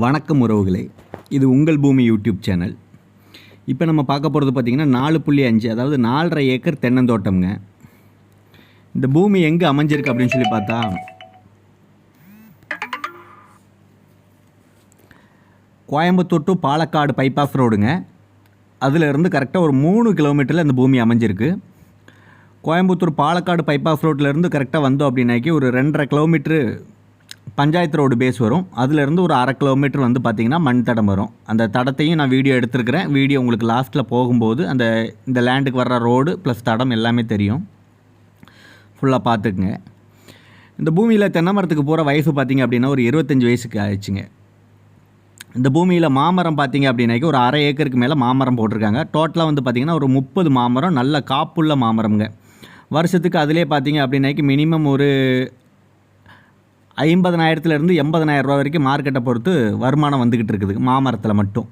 வணக்கம் உறவுகளே. இது உங்கள் பூமி யூடியூப் சேனல். இப்போ நம்ம பார்க்க போகிறது பார்த்திங்கன்னா நாலு புள்ளி அஞ்சு அதாவது நாலரை ஏக்கர் தென்னந்தோட்டம்ங்க. இந்த பூமி எங்கே அமைஞ்சிருக்கு அப்படின்னு சொல்லி பார்த்தா கோயம்புத்தூர் டு பாலக்காடு பைபாஸ் ரோடுங்க அதிலிருந்து கரெக்டாக ஒரு மூணு கிலோமீட்டரில் இந்த பூமி அமைஞ்சிருக்கு. கோயம்புத்தூர் பாலக்காடு பைபாஸ் ரோட்டிலேருந்து கரெக்டாக வந்தோம் அப்படின்னாக்கி ஒரு ரெண்டரை கிலோமீட்ரு பஞ்சாயத்து ரோடு பேஸ் வரும். அதுலேருந்து ஒரு அரை கிலோமீட்டர் வந்து பார்த்திங்கன்னா மண் தடம் வரும். அந்த தடத்தையும் நான் வீடியோ எடுத்துருக்கிறேன். வீடியோ உங்களுக்கு லாஸ்ட்டில் போகும்போது அந்த இந்த லேண்டுக்கு வர்ற ரோடு ப்ளஸ் தடம் எல்லாமே தெரியும். ஃபுல்லாக பார்த்துக்குங்க. இந்த பூமியில் தென்னை மரத்துக்கு போகிற வயசு பார்த்திங்க அப்படின்னா ஒரு இருபத்தஞ்சி வயசுக்கு ஆயிடுச்சுங்க. இந்த பூமியில் மாமரம் பார்த்தீங்க அப்படின்னாக்கி ஒரு அரை ஏக்கருக்கு மேலே மாமரம் போட்டிருக்காங்க. டோட்டலாக வந்து பார்த்திங்கன்னா ஒரு முப்பது மாமரம் நல்ல காப்புள்ள மாமரம்ங்க. வருஷத்துக்கு அதிலே பார்த்தீங்க அப்படின்னாக்கி மினிமம் ஒரு ஐம்பதனாயிரத்துலேருந்து எண்பதனாயிரம் ரூபா வரைக்கும் மார்க்கெட்டை பொறுத்து வருமானம் வந்துக்கிட்டு இருக்குது. மாமரத்தில் மட்டும்.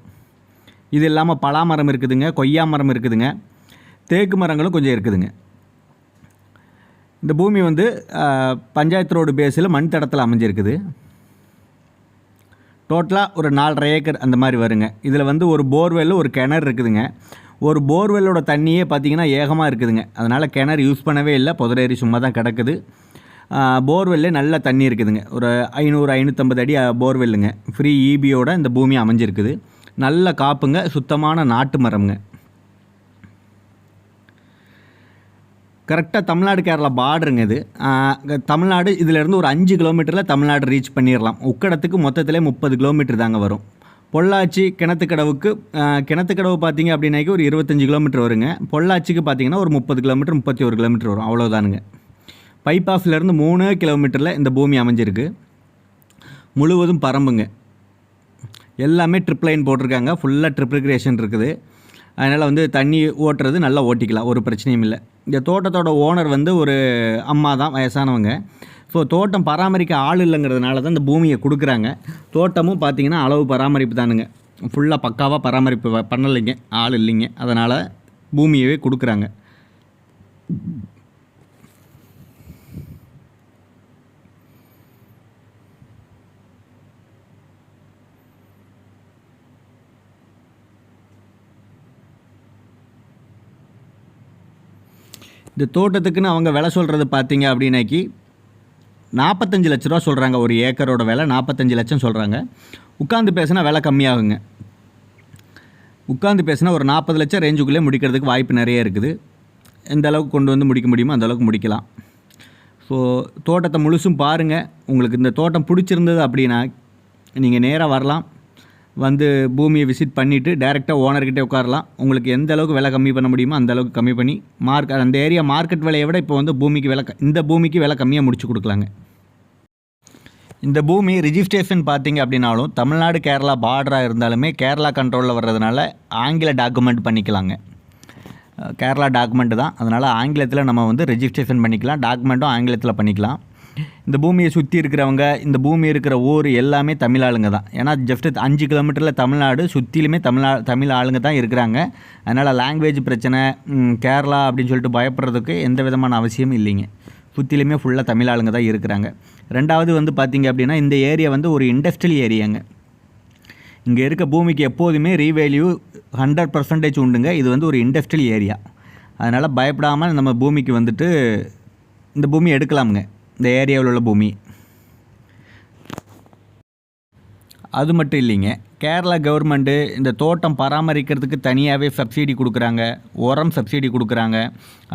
இது இல்லாமல் பலாமரம் இருக்குதுங்க கொய்யா மரம் இருக்குதுங்க தேக்கு மரங்களும் கொஞ்சம் இருக்குதுங்க. இந்த பூமி வந்து பஞ்சாயத்து ரோடு பேஸில் மண் தடத்தில் அமைஞ்சிருக்குது. டோட்டலாக ஒரு நாலரை ஏக்கர் அந்த மாதிரி வருங்க. இதில் வந்து ஒரு போர்வெல் ஒரு கிணறு இருக்குதுங்க. ஒரு போர்வெல்லோட தண்ணியே பார்த்தீங்கன்னா ஏகமாக இருக்குதுங்க. அதனால் கிணறு யூஸ் பண்ணவே இல்லை. புதரேறி சும்மா தான் கிடக்குது. போர்வெல்லே நல்ல தண்ணி இருக்குதுங்க. ஒரு ஐநூறு ஐநூற்றம்பது அடி போர்வெல்லுங்க. ஃப்ரீ ஈபியோட இந்த பூமி அமைஞ்சிருக்குது. நல்ல காப்புங்க சுத்தமான நாட்டு மரம்ங்க. கரெக்டாக தமிழ்நாடு கேரளா பார்டருங்க இது. தமிழ்நாடு இதிலேருந்து ஒரு அஞ்சு கிலோமீட்டரில் தமிழ்நாடு ரீச் பண்ணிடலாம் உக்கடத்துக்கு மொத்தத்திலே முப்பது கிலோமீட்டர் தாங்க வரும். பொள்ளாச்சி கிணத்துக்கடவுக்கு கிணத்துக்கடவு பார்த்தீங்க அப்படின்னாக்கி ஒரு இருபத்தஞ்சி கிலோமீட்டர் வருங்க. பொள்ளாச்சிக்கு பார்த்தீங்கன்னா ஒரு முப்பது கிலோமீட்டர் முப்பத்தி ஒரு கிலோமீட்டர் வரும். அவ்வளோதானுங்க பைபாஸ்லேருந்து மூணு கிலோமீட்டரில் இந்த பூமி அமைஞ்சிருக்கு. முழுவதும் பரம்புங்க. எல்லாமே ட்ரிப் லைன் போட்டிருக்காங்க. ஃபுல்லாக ட்ரிப் இருக்குது. அதனால் வந்து தண்ணி ஓட்டுறது நல்லா ஓட்டிக்கலாம். ஒரு பிரச்சனையும் இல்லை. இந்த தோட்டத்தோட ஓனர் வந்து ஒரு அம்மா தான் வயசானவங்க. ஸோ தோட்டம் பராமரிக்க ஆள் இல்லைங்கிறதுனால தான் இந்த பூமியை கொடுக்குறாங்க. தோட்டமும் பார்த்தீங்கன்னா அளவு பராமரிப்பு தானுங்க. ஃபுல்லாக பக்காவாக பராமரிப்பு பண்ணலைங்க. ஆள் இல்லைங்க. அதனால் பூமியவே கொடுக்குறாங்க. இந்த தோட்டத்துக்குன்னு அவங்க விலை சொல்கிறது பார்த்தீங்க அப்படின்னாக்கி நாற்பத்தஞ்சு லட்ச ரூபா சொல்கிறாங்க ஒரு ஏக்கரோட விலை நாற்பத்தஞ்சு லட்சம் சொல்கிறாங்க உட்காந்து பேசினா விலை கம்மியாகுங்க. உட்காந்து பேசினா ஒரு நாற்பது லட்சம் ரேஞ்சுக்குள்ளே முடிக்கிறதுக்கு வாய்ப்பு நிறைய இருக்குது. எந்த அளவுக்கு கொண்டு வந்து முடிக்க முடியுமோ அந்த அளவுக்கு முடிக்கலாம். ஸோ தோட்டத்தை முழுசும் பாருங்கள் உங்களுக்கு இந்த தோட்டம் பிடிச்சிருந்தது அப்படின்னா நீங்கள் நேராக வரலாம். வந்து பூமியை விசிட் பண்ணிவிட்டு டேரெக்டாக ஓனர்கிட்டே உட்காரலாம். உங்களுக்கு எந்த அளவுக்கு விலை கம்மி பண்ண முடியுமோ அந்த அளவுக்கு கம்மி பண்ணி மார்க் அந்த ஏரியா மார்க்கெட் விலையை விட இப்போ வந்து பூமிக்கு விலை இந்த பூமிக்கு விலை கம்மியாக முடிச்சு கொடுக்கலாங்க. இந்த பூமி ரிஜிஸ்ட்ரேஷன் பார்த்தீங்க அப்படின்னாலும் தமிழ்நாடு கேரளா பார்டராக இருந்தாலுமே கேரளா கண்ட்ரோலில் வர்றதுனால ஆங்கில டாக்குமெண்ட் பண்ணிக்கலாங்க. கேரளா டாக்குமெண்ட் தான். அதனால் ஆங்கிலத்தில் நம்ம வந்து ரிஜிஸ்ட்ரேஷன் பண்ணிக்கலாம். டாக்குமெண்ட்டும் ஆங்கிலத்தில் பண்ணிக்கலாம். இந்த பூமியை சுற்றி இருக்கிறவங்க இந்த பூமி இருக்கிற ஊர் எல்லாமே தமிழ் ஆளுங்க தான். ஏன்னா ஜஸ்ட் அஞ்சு கிலோமீட்டரில் தமிழ்நாடு சுற்றிலுமே தமிழ் தமிழ் ஆளுங்க தான் இருக்கிறாங்க. அதனால் லாங்குவேஜ் பிரச்சனை கேரளா அப்படின்னு சொல்லிட்டு பயப்படுறதுக்கு எந்த விதமான அவசியமும் இல்லைங்க. சுற்றிலுமே ஃபுல்லாக தமிழ் ஆளுங்க தான் இருக்கிறாங்க. ரெண்டாவது வந்து பார்த்திங்க அப்படின்னா இந்த ஏரியா வந்து ஒரு இண்டஸ்ட்ரியல் ஏரியாங்க. இங்கே இருக்க பூமிக்கு எப்போதுமே ரீவேல்யூ ஹண்ட்ரட் பர்சன்டேஜ் உண்டுங்க. இது வந்து ஒரு இண்டஸ்ட்ரியல் ஏரியா அதனால் பயப்படாமல் நம்ம பூமிக்கு வந்துட்டு இந்த பூமி எடுக்கலாமுங்க. இந்த ஏரியாவில் உள்ள பூமி. அது மட்டும் இல்லைங்க. கேரளா கவர்மெண்ட்டு இந்த தோட்டம் பராமரிக்கிறதுக்கு தனியாகவே சப்சிடி கொடுக்குறாங்க. உரம் சப்சிடி கொடுக்குறாங்க.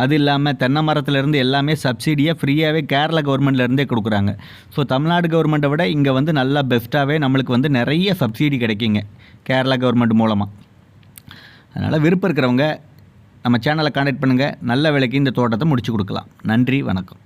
அது இல்லாமல் தென்னை மரத்துலேருந்து எல்லாமே சப்சிடியாக ஃப்ரீயாகவே கேரளா கவர்மெண்ட்லேருந்தே கொடுக்குறாங்க. ஸோ தமிழ்நாடு கவர்மெண்ட்டை விட இங்கே வந்து நல்லா பெஸ்ட்டாகவே நம்மளுக்கு வந்து நிறைய சப்சிடி கிடைக்குங்க. கேரளா கவர்மெண்ட் மூலமாக அதனால் விருப்பம் இருக்கிறவங்க நம்ம சேனலை கான்டாக்ட் பண்ணுங்கள் நல்ல விலைக்கு இந்த தோட்டத்தை முடிச்சு கொடுக்கலாம். நன்றி வணக்கம்.